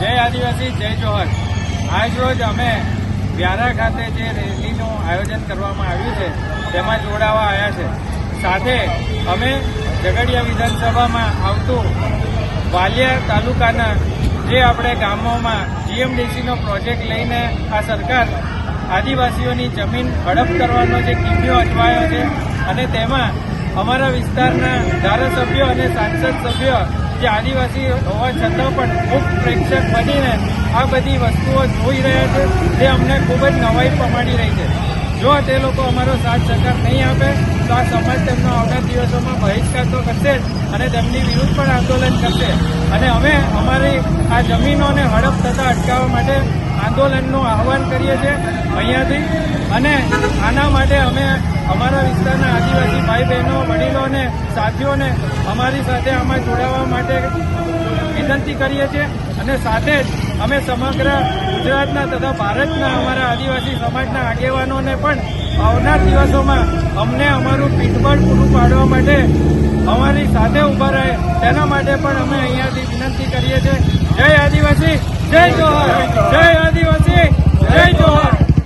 જય આદિવાસી, જય જોહર આજ રોજ અમે વ્યારા ખાતે જે રેલીનું આયોજન કરવામાં આવ્યું છે, તેમાં જોડાવા આવ્યા છે. સાથે અમે ઝઘડિયા વિધાનસભામાં આવતું વાલિયા તાલુકાના જે આપણે ગામોમાં જીએમડીસીનો પ્રોજેક્ટ લઈને આ સરકાર આદિવાસીઓની જમીન હડપ કરવાનો જે કિમ્યો અજમાયો છે અને તેમાં અમારા વિસ્તારના ધારાસભ્યો અને સાંસદ સભ્યો જે આદિવાસી હોવા છતાં પણ ખૂબ પ્રેક્ષક બનીને આ બધી વસ્તુઓ જોઈ રહ્યા છે તે અમને ખૂબ જ નવાઈ પમાડી રહી છે. જો તે લોકો અમારો સાથ સહકાર નહીં આપે, તો આ સમાજ તેમનો આવનાર દિવસોમાં બહિષ્કાર તો કરશે અને તેમની વિરુદ્ધ પણ આંદોલન કરશે. અને અમે અમારી આ જમીનોને હડપ થતા અટકાવવા માટે આંદોલનનું આહવાન કરીએ છીએ અહીંયાથી. અને આના માટે અમે અમારા વિસ્તારના આદિવાસી ભાઈ બહેનો વડીલો અને સાથીઓને અમારી સાથે આમાં જોડાવા માટે વિનંતી કરીએ છીએ. અને સાથે જ અમે સમગ્ર ગુજરાતના તથા ભારતના અમારા આદિવાસી સમાજના આગેવાનોને પણ આવનાર દિવસોમાં અમને અમારું પીઠબળ પૂરું પાડવા માટે અમારી સાથે ઊભા રહે તેના માટે પણ અમે અહીંયાથી વિનંતી કરીએ છીએ. જય આદિવાસી, જય જોહર જય